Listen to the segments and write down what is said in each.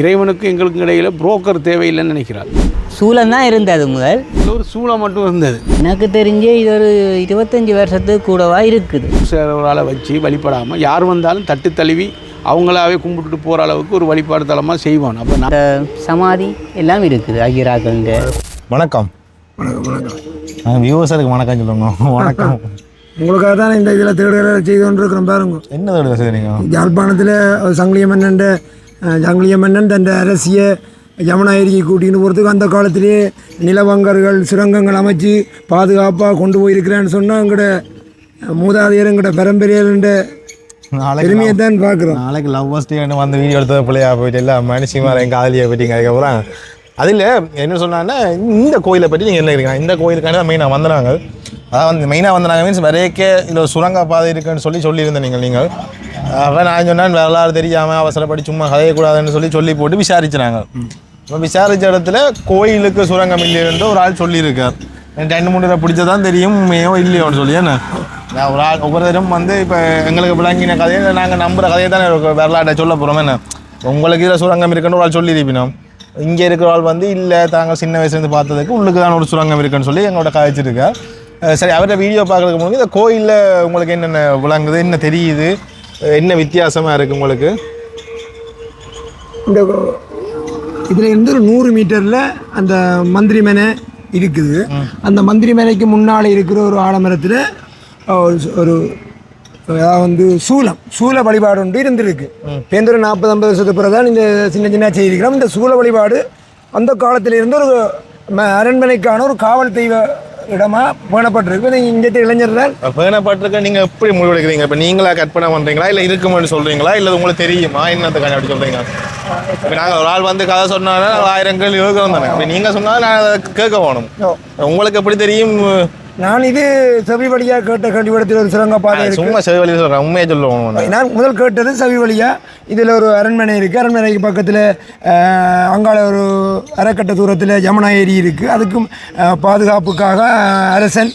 இறைவனுக்கு எங்களுக்கு இடையில் புரோக்கர் தேவையில்லைன்னு நினைக்கிறார். சூலம் தான் இருந்தது முதல். ஒரு சூளம் மட்டும் இருந்தது. எனக்கு தெரிஞ்சு இது ஒரு இருபத்தஞ்சி வருஷத்துக்கு கூடவா இருக்குது. சேரவரால் வச்சு வழிபடாமல் யார் வந்தாலும் தட்டு தழுவி அவங்களாவே கும்பிட்டுட்டு போகிற அளவுக்கு ஒரு வழிபாடு தலமாக செய்வான். அப்போ நான் சமாதி எல்லாம் இருக்குது ஐயராக்கள் வணக்கம். வணக்கம் வியூவர்ஸருக்கு வணக்கம் சொல்லுங்க. வணக்கம். உங்களுக்காக தான் இந்த இதில் தேடுதலை செய்து கொண்டிருக்கிறோம் பாருங்க. என்ன சார் நீங்கள் யாழ்ப்பாணத்தில் சங்கிலிய மன்னன் சங்கிலிய மன்னன் தன் அரசிய யமுனா ஏரியை கூட்டின்னு போகிறதுக்கு அந்த காலத்திலேயே நிலவங்கர்கள் சுரங்கங்கள் அமைச்சு பாதுகாப்பாக கொண்டு போயிருக்கிறேன்னு சொன்னால் எங்கட மூதாதையர் எங்கட பரம்பரையர்ன்ற பெருமையை தான் பார்க்குறோம். நாளைக்கு லவ்வர்ஸ் டே வந்து வீடியோ எடுத்தது பிள்ளையா போயிட்டு எல்லாம் மனுஷி மாதிரி எங்கள் காதலியை பற்றிங்க அதுக்கப்புறம். அதில் என்ன சொன்னாங்கன்னா இந்த கோயிலை பற்றி நீங்கள் என்ன இருக்கீங்க இந்த கோயிலுக்காண்டி தான் மெயினாக வந்தாங்க அதான் வந்து மெயினாக வந்தாங்க மீன்ஸ் வரைக்கே இல்லை சுரங்க பாதை இருக்குன்னு சொல்லி சொல்லியிருந்தேன் நீங்கள் நீங்கள். அப்போ நான் சொன்னேன் வரலாறு தெரியாமல் அவசரப்படி சும்மா கதையக்கூடாதுன்னு சொல்லி சொல்லி போட்டு விசாரிச்சினாங்க இப்போ விசாரித்த இடத்துல கோயிலுக்கு சுரங்கம் இல்லைன்னு ஒரு ஆள் சொல்லியிருக்கார். எனக்கு ரெண்டு மூணு தடவை பிடிச்சதான் தெரியும் உண்மையோ இல்லையோன்னு சொல்லி என்ன? நான் ஒரு ஆள் ஒவ்வொரு தரம் வந்து இப்போ எங்களுக்கு விளங்கின கதையை நாங்கள் நம்புகிற கதையை தானே வரலாற்றை சொல்ல போகிறோம் என்ன? உங்களுக்கு இதில் சுரங்கம் இருக்குன்னு ஒரு ஆள் சொல்லியிருப்பினோம். இங்கே இருக்கிற ஆள் வந்து இல்லை தாங்க சின்ன வயசுலேருந்து பார்த்ததுக்கு உள்ளுக்கு தான் ஒரு சுரங்கம் இருக்குன்னு சொல்லி எங்களோட காய்ச்சிருக்கார் சரி அவர்கிட்ட வீடியோ பார்க்கறதுக்கு முன்னாடி இந்த கோயிலில் உங்களுக்கு என்னென்ன விளங்குது என்ன தெரியுது என்ன வித்தியாசமாக இருக்குது உங்களுக்கு? இந்த இதில் இருந்து ஒரு நூறு மீட்டரில் அந்த மந்திரி மனை இருக்குது. அந்த மந்திரி மனைக்கு முன்னால் இருக்கிற ஒரு ஆலமரத்தில் ஒரு அதாவது வந்து சூலம் சூல வழிபாடு ஒன்று இருந்திருக்கு. பேருந்து ஒரு நாற்பது ஐம்பது வருஷத்துக்கு பிறகு தான் இந்த சின்ன சின்ன செய்திருக்கிறோம். இந்த சூல வழிபாடு அந்த காலத்தில் இருந்து ஒரு அரண்மனைக்கான ஒரு காவல் தெய்வ இடமா பேணப்பட்டிருக்கு. இங்கே இளைஞர்கள்? பேணப்பட்டிருக்க நீங்கள் எப்படி முடிவெடுக்கிறீங்க? இப்போ நீங்களா கற்பனை பண்ணுறீங்களா இல்லை இருக்குமென்னு சொல்கிறீங்களா இல்லை உங்களுக்கு தெரியுமா? என்னத்துக்காண்டி அப்படி சொல்கிறீங்க இப்போ நாங்கள் ஒரு ஆள் வந்து கதை சொன்னாலும் ஆயிரம் கேள்வி யோகம் தானே இப்போ நீங்கள் சொன்னாலும் நான் அதை கேட்க வேணும். உங்களுக்கு எப்படி தெரியும்? நான் இது செவி வழியாக கேட்ட கல்விடத்தில் ஒரு சுரங்க பாதை இருக்கு. சும்மா செவி வழி சொல்கிறேன் உண்மையை சொல்லுவோம் நான் முதல் கேட்டது சவி வழியா இதில் ஒரு அரண்மனை இருக்குது அரண்மனைக்கு பக்கத்தில் அங்கால ஒரு அரைக்கட்ட தூரத்தில் ஜமுனா ஏரி இருக்குது அதுக்கும் பாதுகாப்புக்காக அரசன்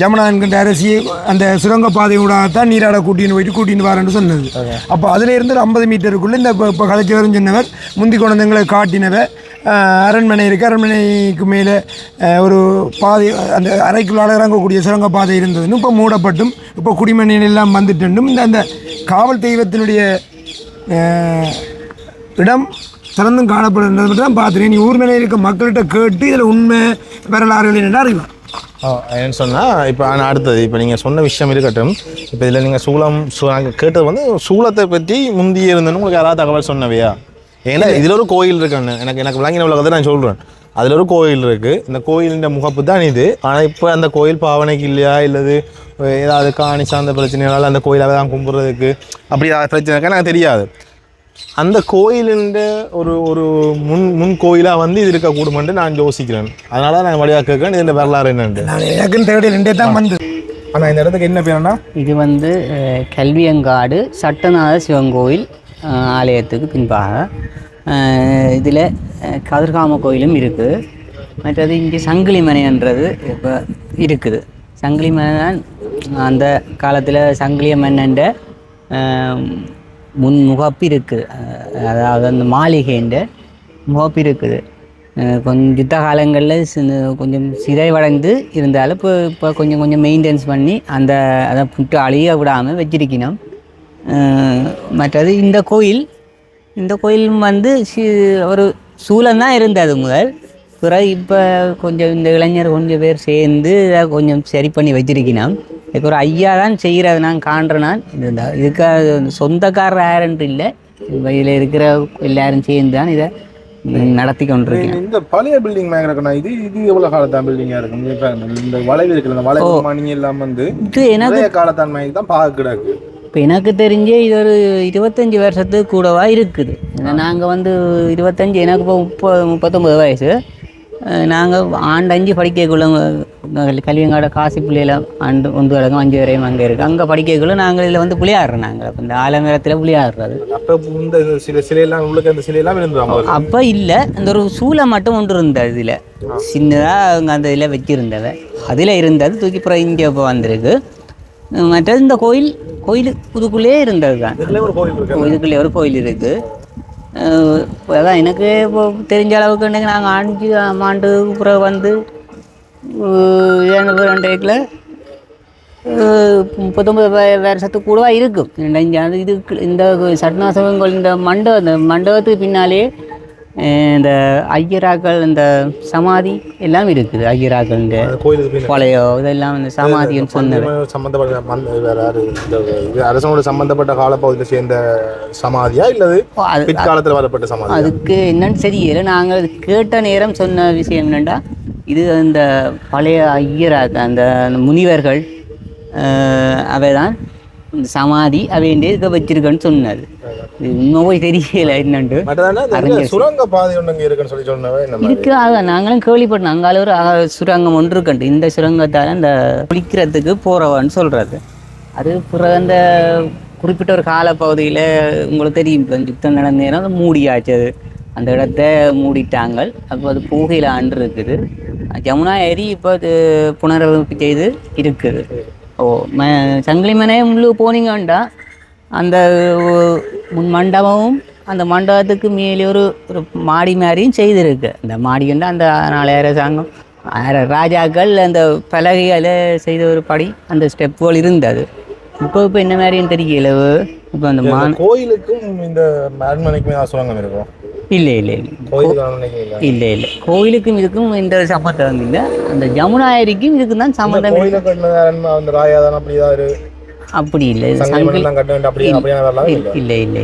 ஜமுனா என்கின்ற அரசியை அந்த சுரங்க பாதையூடாகத்தான் நீராட கூட்டின்னு போயிட்டு கூட்டின்னு வரேன்னு சொன்னது. அப்போ அதில் இருந்து ஒரு ஐம்பது மீட்டருக்குள்ளே இந்த இப்போ கலைச்சவரும் சொன்னவர் முந்தி குழந்தைங்களை காட்டினவர். அரண்மனை இருக்குது அரண்மனைக்கு மேலே ஒரு பாதை அந்த அறைக்குள்ளால் இறங்கக்கூடிய சுரங்க பாதை இருந்ததுன்னு இப்போ மூடப்பட்டும் இப்போ குடிமணிகள் எல்லாம் வந்துட்டும் இந்த அந்த காவல் தெய்வத்தினுடைய இடம் திறந்தும் காணப்படுன்றது மட்டும் தான் பார்த்துருக்கேன். நீ ஊர் இருக்க மக்கள்கிட்ட கேட்டு இதில் உண்மை வரலாறுகள் என்ன அறிவான் என்னன்னு சொன்னால் இப்போ ஆனால் அடுத்தது இப்போ நீங்கள் சொன்ன விஷயம் இருக்கட்டும் இப்போ இதில் நீங்கள் சூளம் சூ நாங்கள் கேட்டது வந்து சூளத்தை பற்றி முந்தி இருந்தேன்னு உங்களுக்கு யாராவது தகவல் சொன்னவையா? ஏன்னா இதில் ஒரு கோயில் இருக்குன்னு எனக்கு எனக்கு விளங்கின உலகத்தை நான் சொல்கிறேன் அதில் ஒரு கோயில் இருக்குது இந்த கோயிலின் முகப்பு தான் இது. ஆனால் இப்போ அந்த கோயில் பாவனைக்கு இல்லையா? இல்லது ஏதாவது காணி சார்ந்த பிரச்சனைகளால் அந்த கோயிலாக தான் கும்பிட்றதுக்கு அப்படி ஏதாவது பிரச்சனை இருக்கா? எனக்கு தெரியாது. அந்த கோயிலின் ஒரு ஒரு முன் முன் கோயிலாக வந்து இது இருக்கக்கூடுமென்று நான் யோசிக்கிறேன். அதனால நான் வழியாக கேட்குறேன் இது இந்த வரலாறு என்னண்டு நான் எனக்குன்னு தேடி ரெண்டே தான் வந்து. ஆனால் இந்த இடத்துக்கு என்ன பேருன்னா இது வந்து கல்வியங்காடு சட்டநாத சிவன் கோயில். ஆலயத்துக்கு பின்பாக இதில் கதிர்காம கோயிலும் இருக்குது மற்றது இங்கே சங்கிலி மனைன்றது இப்போ இருக்குது. சங்கிலி மனை தான் அந்த காலத்தில் சங்கிலிய மன்னன்ற முன் முகப்பு இருக்குது அதாவது அந்த மாளிகைன்ற முகப்பு இருக்குது. கொஞ்சம் யுத்த காலங்களில் கொஞ்சம் சிதைவடைந்து இருந்தாலும் இப்போ இப்போ கொஞ்சம் கொஞ்சம் மெயின்டைன்ஸ் பண்ணி அந்த அதை புட்டு அழிய விடாமல் வச்சிருக்கணும். மற்றது இந்த கோயில் இந்த கோயில் வந்து சி ஒரு சூழல் தான் இருந்தது முதல். பிறகு இப்போ கொஞ்சம் இந்த இளைஞர் கொஞ்சம் பேர் சேர்ந்து இதை கொஞ்சம் சரி பண்ணி வச்சிருக்கணும் இதுக்கு ஒரு ஐயா தான் செய்கிறது நான் காண்றேன் நான் இது இந்த- இதுக்கு சொந்தக்காரர் யாருன்ட்டு இல்லை. இதில் இருக்கிற எல்லாரும் சேர்ந்து தான் இதை நடத்தி கொண்டிருக்கேன் இந்த பழைய பில்டிங் மேங்க இருக்கணும் இது இது எவ்வளவு காலத்தான் பில்டிங்கா இருக்கும்? இந்த வளைவு இருக்குல்ல இந்த வளைவு மணி எல்லாம் வந்து இது எனக்கு நிறைய காலத்தான் மேங்க தான் பார்க்க கிடக்கு. இப்போ எனக்கு தெரிஞ்சே இது ஒரு இருபத்தஞ்சி வருஷத்துக்கு கூடவா இருக்குது. நாங்கள் வந்து இருபத்தஞ்சி எனக்கு இப்போ முப்பது முப்பத்தொம்பது வயசு. நாங்கள் ஆண்டு அஞ்சு படிக்கக்குள்ள கல்வியங்காட காசி பிள்ளையில ஆண்டு ஒன்று வரைக்கும் அஞ்சு வரையும் அங்கே இருக்குது அங்கே படிக்கக்குள்ள நாங்கள் இதில் வந்து புளியாடுறோம் நாங்கள் இந்த ஆலமரத்தில் புளியாடுறது அப்ப இந்த சில சிலையெல்லாம் உள்ளுக்கு அந்த சிலையெல்லாம் இருந்துவாங்க அப்போ இல்லை. அந்த ஒரு சூளை மட்டும் ஒன்று இருந்தது இதில் சின்னதாக அவங்க அந்த இதில் வச்சுருந்தவ. அதில் இருந்தது தூக்கி அப்புறம் இங்கே இப்போ வந்திருக்கு. மற்றது இந்த கோயில் கோயில் இதுக்குள்ளே இருந்தது தான் இதுக்குள்ளே ஒரு கோயில் இருக்குது அதான் எனக்கு இப்போ தெரிஞ்ச அளவுக்கு இன்னைக்கு நாங்கள் அஞ்சு ஆண்டு பிறகு வந்து அஹ், இரண்டு ரெண்டு முப்பத்தொம்பது வ- வருஷத்துக்கு கூடவா இருக்கும். ரெண்டு அஞ்சு அது இதுக்கு இந்த சட்னாசவங்கள் இந்த மண்டபம் இந்த மண்டபத்துக்கு பின்னாலே இந்த ஐயராக்கள் இந்த சமாதி எல்லாம் இருக்குது. ஐயராக்கள் இந்த பழைய இதெல்லாம் இந்த சமாதின்னு சொன்னது சம்பந்தப்பட்ட அரசனோட சம்பந்தப்பட்ட காலப்பகுதியில் சேர்ந்த சமாதியா இல்லது? பிற்காலத்தில் வரப்பட்ட சமாதியா? அதுக்கு என்னன்னு தெரியல. நாங்கள் கேட்ட நேரம் சொன்ன விஷயம் என்னென்னா இது அந்த பழைய ஐயராக அந்த முனிவர்கள் அவை தான் சமாதி அவைண்டே இருக்க வச்சிருக்கேன்னு இன்னும் போய் தெரியல என்னண்டு. சுரங்க பாதை ஒன்று இருக்குன்னு சொல்லி சொன்னவே நம்ம இருக்கு அதான் நாங்களும் கேள்விப்பட்டோம். அங்கால ஒரு சுரங்கம் ஒன்று இருக்குண்டு. இந்த சுரங்கத்தால் அந்த குளிக்கிறதுக்கு போகிறவன்னு சொல்கிறது அது பிறகு அந்த குறிப்பிட்ட ஒரு காலப்பகுதியில் உங்களுக்கு தெரியும். இப்போ யுத்தம் நடந்த நேரம் அது மூடியாச்சு அது. அந்த இடத்த மூடிட்டாங்க. அப்போ அது புகையில் ஆண்டு இருக்குது. ஜமுனா ஏரி இப்போ அது புனரமைப்பு செய்து இருக்குது. ஓ ம சங்கிலி மனை உள்ளே போனீங்கண்டா. அந்த முன் மண்டபமும் அந்த மண்டபத்துக்கு மேலே ஒரு ஒரு மாடி மாதிரியும் செய்திருக்கு. அந்த மாடின்னா அந்த நாளைய அரசாங்கம் ஆர- ராஜாக்கள் அந்த பலகையில் செய்த ஒரு படி அந்த ஸ்டெப்புகள் இருந்தது. இப்போ இப்போ என்ன மாதிரின்னு தெரியல இப்போ அந்த மா கோயிலுக்கும் இந்த அரண்மனைக்குமே தான் சுரங்கம் இருக்கும். இல்லை இல்லை இல்லை. இல்லை கோயிலுக்கும் இதுக்கும் இந்த சம்மந்தம் இல்லை அந்த ஜமுனா ஏரிக்கும் இதுக்கும் தான் இந்த அந்த ராயாதான் அப்படி இல்லை. இல்லை இல்லை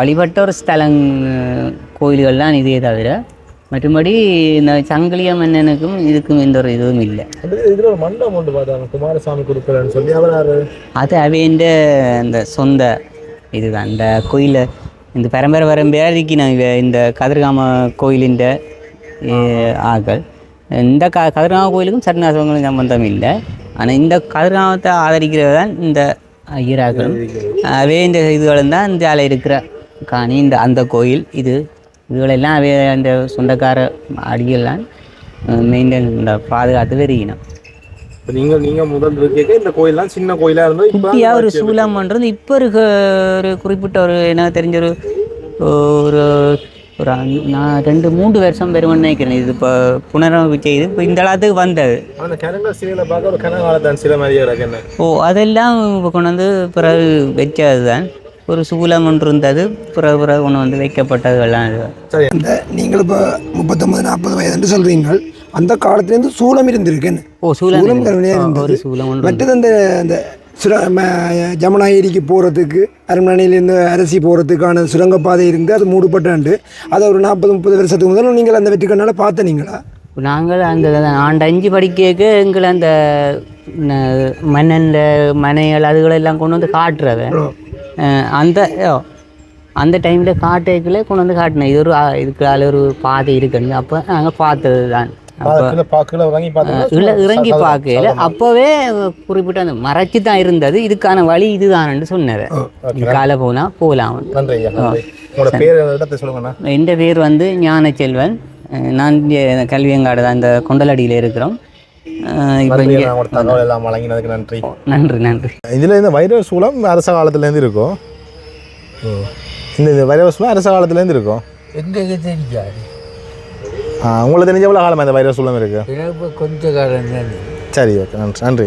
வழிபட்ட ஒரு ஸ்தலம் கோயில்கள் தான் இதே தவிர மற்றபடி இந்த சங்கிலிய மன்னனுக்கும் இதுக்கும் எந்த ஒரு இதுவும் இல்லை. அந்த இதுல ஒரு மண்டபம் ஒன்று பார்த்தாங்க குமாரசாமி கொடுக்குறேன்னு சொல்லி அவர் அது அவையண்ட அந்த சொந்த இதுதான். இந்த கோயிலை இந்த பரம்பரை பரம்பரைக்கு நாங்கள் இந்த கதிர்காம கோயிலின் ஆக்கள். இந்த க கதிர்காம கோயிலுக்கும் சரணாசவங்களுக்கும் சம்பந்தம் இல்லை. ஆனால் இந்த கதிர்காமத்தை ஆதரிக்கிறது தான் இந்த ஐயராக்களும். அவே இந்த இதுகளும் தான் இந்த ஆளை இருக்கிற காணி இந்த அந்த கோயில். இது இதுகளெல்லாம் அவே அந்த சொந்தக்கார அடிகள்லாம் மெயின்டைன் பாதுகாத்து வருகினோம் இப்ப நீங்க நீங்க முதல் இருக்க இந்த கோயில்லாம் சின்ன கோயிலா இருந்தது. இப்ப குட்டியா ஒரு சூலம்ன்றது இப்போ இருக்க ஒரு குறிப்பிட்ட ஒரு என்ன தெரிஞ்ச ஒரு ஒரு ஒரு அஞ்சு- நான் ரெண்டு மூன்று வருஷம் பெருமன்னு நினைக்கிறேன். இது இப்போ புனரமைப்பு செய்து இப்போ இந்த அளவுக்கு வந்தது. அந்த கிணறு சிலையில பார்க்க ஒரு கிணறு காலத்தான் சிலை மாதிரியே இருக்கு என்ன? ஓ அதெல்லாம் இப்போ கொண்டு வந்து பிறகு வச்சது தான் ஒரு சூலம் ஒன்று இருந்தது. பிறகு பிறகு கொண்டு வந்து வைக்கப்பட்டதுலாம் இது. சரி அந்த நீங்கள் இப்போ முப்பத்தொம்பது நாற்பது வயதுன்னு சொல்கிறீங்க அந்த காலத்துலேருந்து சூளம் இருந்திருக்குன்னு. ஓ சூலம் இருந்தது. மற்றது அந்த அந்த சுர ஜமுனா ஏரிக்கு போகிறதுக்கு அரண்மனையிலேருந்து அரிசி போகிறதுக்கான சுரங்கப்பாதை இருந்து அது மூடப்பட்டாண்டு அதை ஒரு நாற்பது முப்பது வருஷத்துக்கு முதல்ல நீங்கள் அந்த வெற்றி கண்ணால் பார்த்த நீங்களா? நாங்கள் அந்த ஆண்டு அஞ்சு படிக்க எங்களை அந்த மன்னன் மனைகள் அதுகளெல்லாம் கொண்டு வந்து காட்டுறவ அந்த அந்த டைமில் காட்டேக்கில் கொண்டு வந்து காட்டினேன். இது ஒரு இதுக்கு அதில் ஒரு பாதை இருக்குன்னு. அப்போ நாங்கள் பார்த்தது தான் இறங்கி பார்க்கல. அப்போவே குறிப்பிட்ட அந்த மறைச்சி தான் இருந்தது. இதுக்கான வழி இதுதான்னு சொன்னது காலை போனால் போகலாம் என் பேர் வந்து ஞானச்செல்வன். அஹ் நான் கல்வியங்காடு தான் இந்த கொண்டலடியில் இருக்கிறோம். வழங்கினதுக்கு நன்றி. நன்றி நன்றி. இதுல இந்த வைரவ சூலம் அரச காலத்துலேருந்து இருக்கும். இந்த இந்த வைரவ சூலம் அரச காலத்துலேருந்து இருக்கும். எங்களுக்கு தெரியாது ஆ, உங்களுக்கு தெரிஞ்ச எவ்வளோ காலமா இந்த வைரவ சூலம் இருக்கு? எனக்கு கொஞ்ச காலம் சரி ஓகே நன்றி நன்றி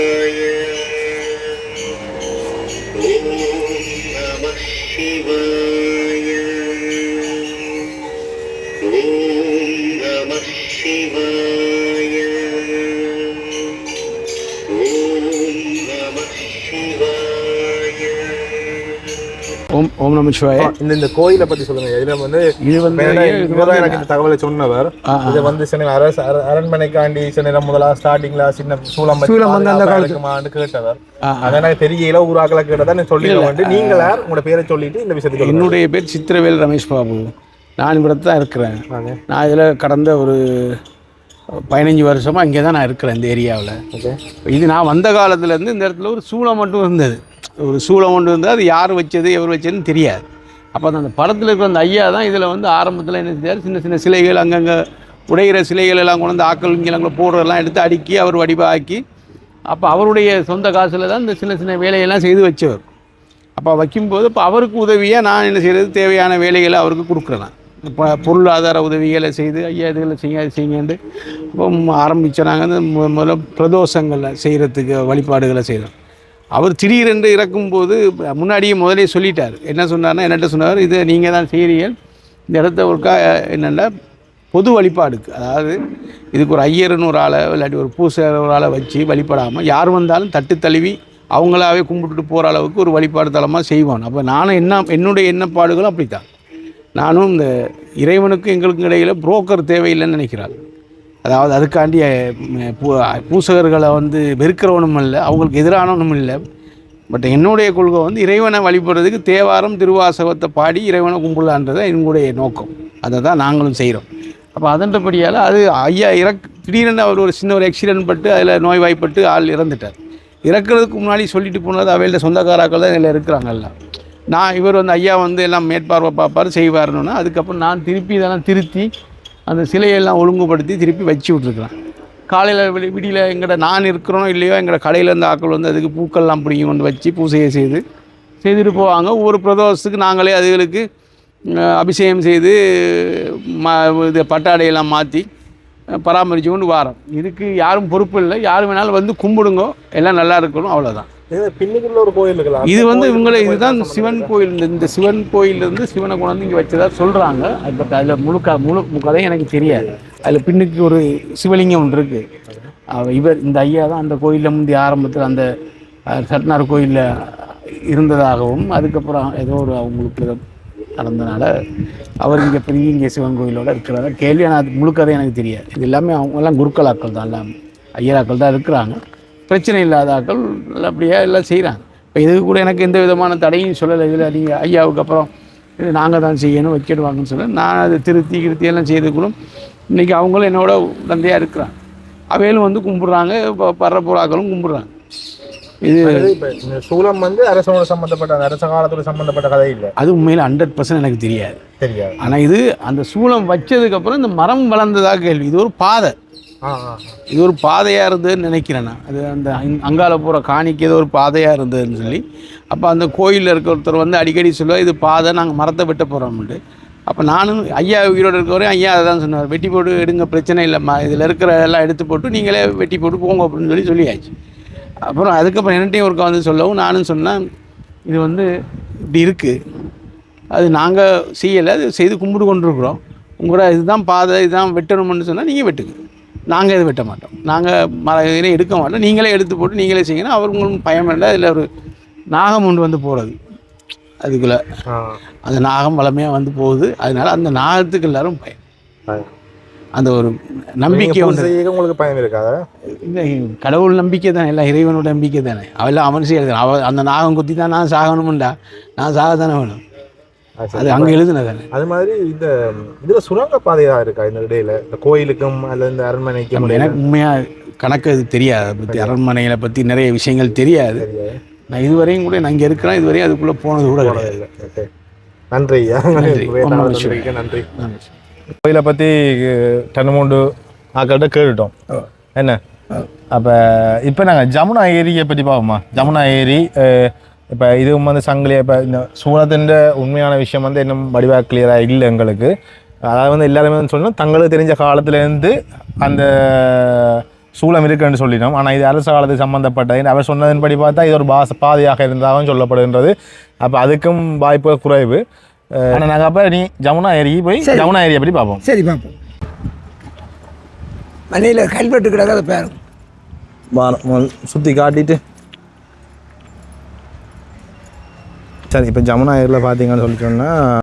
ஓம் ஓம் நமச்சிவாய இந்த இந்த கோயிலை பற்றி சொல்லுங்க. இதில் வந்து இது வந்து எனக்கு இந்த தகவலை சொன்னவர். இது வந்து சின்ன அரசு அரண்மனைக்காண்டி சின்ன முதலா ஸ்டார்டிங்ல சின்ன சூளம் சூளம் வந்து அந்த காலத்துக்கு கேட்டவர். அதை எனக்கு தெரியல ஊராக்களை கேட்டதான் சொல்லி வந்து நீங்கள் யார் உங்களோட பேரை சொல்லிட்டு இந்த விஷயத்துக்கு என்னுடைய பேர் சித்திரவேல் ரமேஷ் பாபு. நான் இவ்வளோ தான் இருக்கிறேன் நான் இதில் கடந்த ஒரு பதினஞ்சு வருஷமாக இங்கே தான் நான் இருக்கிறேன் இந்த ஏரியாவில். இது நான் வந்த காலத்துலேருந்து இந்த இடத்துல ஒரு சூளம் மட்டும் இருந்தது. ஒரு சூளம் கொண்டு இருந்தது அது யார் வச்சது எவர் வச்சதுன்னு தெரியாது. அப்போ அந்த படத்தில் இருக்கிற அந்த ஐயா தான் இதில் வந்து ஆரம்பத்தில் என்ன செஞ்சார் சின்ன சின்ன சிலைகள் அங்கங்கே உடைகிற சிலைகள் எல்லாம் கொண்டு வந்து ஆக்கள் இங்கே போடுறதெல்லாம் எடுத்து அடுக்கி அவர் வடிவாக்கி அப்போ அவருடைய சொந்த காசில் தான் இந்த சின்ன சின்ன வேலையெல்லாம் செய்து வச்சவர். அப்போ வைக்கும்போது இப்போ அவருக்கு உதவியாக நான் என்ன செய்கிறது தேவையான வேலைகளை அவருக்கு கொடுக்குறேன் இப்போ பொருளாதார உதவிகளை செய்து ஐயா இதுகளை செய்ய செய்யுங்கன்ட்டு இப்போ ஆரம்பித்த நாங்கள் முதல்ல பிரதோஷங்களில் செய்கிறதுக்கு வழிபாடுகளை செய்கிறோம் அவர் திடீரென்று இறக்கும்போது முன்னாடியே முதலே சொல்லிட்டார். என்ன சொன்னார்னா என்னட்ட சொன்னார் இதை நீங்கள் தான் செய்கிறீர்கள் இந்த இடத்த ஒருக்கா என்னென்னா பொது வழிபாடுக்கு. அதாவது இதுக்கு ஒரு ஐயர்னு ஒரு ஆளை இல்லாட்டி ஒரு பூசர் ஒரு ஆளை வச்சு வழிபடாமல் யார் வந்தாலும் தட்டு தழுவி அவங்களாவே கும்பிட்டுட்டு போகிற அளவுக்கு ஒரு வழிபாடு தலமாக செய்வான். அப்போ நானும் என்ன என்னுடைய எண்ணப்பாடுகளும் அப்படித்தான். நானும் இந்த இறைவனுக்கும் எங்களுக்கும் இடையில் புரோக்கர் தேவையில்லைன்னு நினைக்கிறாள். அதாவது அதுக்காண்டி பூ பூசகர்களை வந்து வெறுக்கிறவனும் இல்லை அவங்களுக்கு எதிரானவனும் இல்லை. பட் என்னுடைய கொள்கை வந்து இறைவனை வழிபடுறதுக்கு தேவாரம் திருவாசகத்தை பாடி இறைவனை கும்பிடலான்றது எங்களுடைய நோக்கம். அதை தான் நாங்களும் செய்கிறோம். அப்போ அதன்றபடியால் அது ஐயா இறக் திடீரென்று அவர் ஒரு சின்ன ஒரு ஆக்சிடென்ட் பட்டு அதில் நோய்வாய்ப்பட்டு ஆள் இறந்துட்டார். இறக்குறதுக்கு முன்னாடி சொல்லிட்டு போனது அவையில சொந்தக்காராக்கள் தான் இதில் இருக்கிறாங்க எல்லாம். நான் இவர் வந்து ஐயா வந்து எல்லாம் மேற்பார்வை பார்ப்பார் செய்வாருன்னா அதுக்கப்புறம் நான் திருப்பி இதெல்லாம் திருத்தி அந்த சிலையெல்லாம் ஒழுங்குபடுத்தி திருப்பி வச்சு விட்ருக்குறேன் காலையில் விடி விடியில் எங்கள்கிட்ட நான் இருக்கிறோம் இல்லையோ எங்களோட கடையிலேருந்து ஆக்கள் வந்து அதுக்கு பூக்கள்லாம் பிடிங்கி கொண்டு வச்சு பூஜையை செய்து செய்துட்டு போவாங்க. ஒவ்வொரு பிரதோஷத்துக்கு நாங்களே அதுகளுக்கு அபிஷேகம் செய்து ம இது பட்டாடையெல்லாம் மாற்றி பராமரித்து கொண்டு வாரோம். இதுக்கு யாரும் பொறுப்பு இல்லை. யார் வேணாலும் வந்து கும்பிடுங்க. எல்லாம் நல்லா இருக்கணும். அவ்வளோதான் இது பின்னுக்குள்ள ஒரு கோயில் இருக்கலாம் இது வந்து இவங்களை இதுதான் சிவன் கோயில் இந்த- சிவன் கோயிலிருந்து சிவனை கொண்டாந்து இங்கே வச்சதா சொல்கிறாங்க பட் அதில் முழுக்க முழு கதையும் எனக்கு தெரியாது. அதில் பின்னுக்கு ஒரு சிவலிங்கம் ஒன்று இருக்குது இவர் இந்த ஐயா தான் அந்த கோயிலில் முந்தைய ஆரம்பத்தில் அந்த சட்னார் கோயிலில் இருந்ததாகவும் அதுக்கப்புறம் ஏதோ ஒரு அவங்களுக்கு நடந்தனால அவர் இங்கே பெரிய இங்கே சிவன் கோயிலோட இருக்கிறதா கேள்வி ஆனால் அது முழு கதை எனக்கு தெரியாது. இது எல்லாமே அவங்கெல்லாம் குருக்களாக்கள் தான் எல்லாம் ஐயராக்கள் தான் இருக்கிறாங்க. பிரச்சனை இல்லாத ஆக்கள் நல்லபடியாக எல்லாம் செய்கிறாங்க இப்போ இதுக்கு கூட எனக்கு எந்த விதமான தடையும் சொல்லலை. இதில் நீங்கள் ஐயாவுக்கு அப்புறம் இது நாங்கள் தான் செய்யணும் வைக்கிடுவாங்கன்னு சொல்ல நான் அதை திருத்தி கிருத்தி எல்லாம் செய்து கூட இன்றைக்கி அவங்களும் என்னோட உடந்தையாக இருக்கிறாங்க. அவையிலும் வந்து கும்பிட்றாங்க இப்போ படுற புறாக்களும் கும்பிட்றாங்க. இது சூலம் வந்து அரசோட சம்பந்தப்பட்ட அந்த அரச காலத்தோட சம்பந்தப்பட்ட கதை இல்லை. அது உண்மையில் ஹண்ட்ரட் பர்சன்ட் எனக்கு தெரியாது. தெரியாது. ஆனால் இது அந்த சூளம் வச்சதுக்கப்புறம் இந்த மரம் வளர்ந்ததாக கேள்வி. இது ஒரு பாதை. இது ஒரு பாதையாக இருந்ததுன்னு நினைக்கிறேன் நான். அது அந்த அங்க- அங்கால போகிற காணிக்கு ஏதோ ஒரு பாதையாக இருந்ததுன்னு சொல்லி. அப்போ அந்த கோயிலில் இருக்க ஒருத்தர் வந்து அடிக்கடி சொல்லுவார் இது பாதை நாங்கள் மரத்தை வெட்ட போகிறோம்ட்டு அப்போ நானும் ஐயா உயிரோடு இருக்கவரையும் ஐயா அதை தான் சொன்னார். வெட்டி போட்டு எடுங்க பிரச்சனை இல்லைம்மா. இதில் இருக்கிற எல்லாம் எடுத்து போட்டு நீங்களே வெட்டி போட்டு போங்க அப்படின்னு சொல்லி சொல்லியாச்சு. அப்புறம் அதுக்கப்புறம் என்னட்டையும் ஒருக்கா வந்து சொல்லவும் நானும் சொன்னேன் இது வந்து இப்படி இருக்குது அது நாங்கள் செய்யலை அது செய்து கும்பிட்டு கொண்டிருக்கிறோம். உங்களோட இதுதான் பாதை இதுதான் வெட்டணும்னு சொன்னால் நீங்கள் வெட்டுங்க. நாங்கள் எதுவும் வெட்ட மாட்டோம். நாங்கள் மர இதனை எடுக்க மாட்டோம். நீங்களே எடுத்து போட்டு நீங்களே செய்யணும் அவர் உங்களுக்கு பயம் இல்லை. அதில் ஒரு நாகம் ஒன்று வந்து போகிறது அதுக்குள்ளே. அந்த நாகம் வளமையாக வந்து போகுது. அதனால அந்த நாகத்துக்கு எல்லாரும் பயம். அந்த ஒரு நம்பிக்கை ஒன்று. உங்களுக்கு பயம் இருக்காதா இந்த கடவுள் நம்பிக்கை தானே. எல்லாம் இறைவனோட நம்பிக்கை தானே. அவெல்லாம் அவன் செய்யறது. அவ அந்த நாகம் குத்தி தான் நான் சாகணுமுண்டா நான் சாக தானே வேணும். அது அங்கே எழுதுனதானே அது மாதிரி இந்த இதுல சுரங்க பாதையா இருக்கா? இந்த இடையில இந்த கோயிலுக்கும் அல்லது இந்த அரண்மனைக்கும்? எனக்கு உண்மையாக கணக்கு அது தெரியாது. அதை பற்றி அரண்மனைகளை பற்றி நிறைய விஷயங்கள் தெரியாது. நான் இதுவரையும் கூட நான் இங்கே இருக்கிறேன். இதுவரையும் அதுக்குள்ளே போனது கூட கிடையாது. நன்றி. நன்றி. கோயிலை பற்றி ரெண்டு மூணு ஆக்கள்கிட்ட கேட்டுட்டோம். என்ன? அப்போ இப்போ நாங்கள் ஜமுனா ஏரியை பற்றி பார்ப்போமா? ஜமுனா ஏரி இப்போ இதுவும் வந்து சங்கிலி இப்போ இந்த சூனத்தின் உண்மையான விஷயம் வந்து இன்னும் வடிவாக கிளியராக இல்லை எங்களுக்கு. அதாவது வந்து எல்லாருமே வந்து சொல்லணும் தங்களுக்கு தெரிஞ்ச காலத்துலேருந்து அந்த சூளம் இருக்குன்னு சொல்லினோம். ஆனால் இது அரச காலத்துக்கு சம்மந்தப்பட்டது அவர் சொன்னதன்படி பார்த்தா இது ஒரு பாச பாதையாக இருந்ததாகவும் சொல்லப்படுகின்றது. அப்போ அதுக்கும் வாய்ப்பு குறைவு. ஆனால் நாங்கள் அப்போ நீ ஜமுனா ஏரி போய். ஜமுனா ஏரியை பற்றி பார்ப்போம் சரி பார்ப்போம் மலையில் கல்வெட்டு கிடக்காத பேரும். சுற்றி காட்டிட்டு சரி இப்போ ஜமுனா ஏரியில் பார்த்தீங்கன்னு சொல்லி சொன்னால்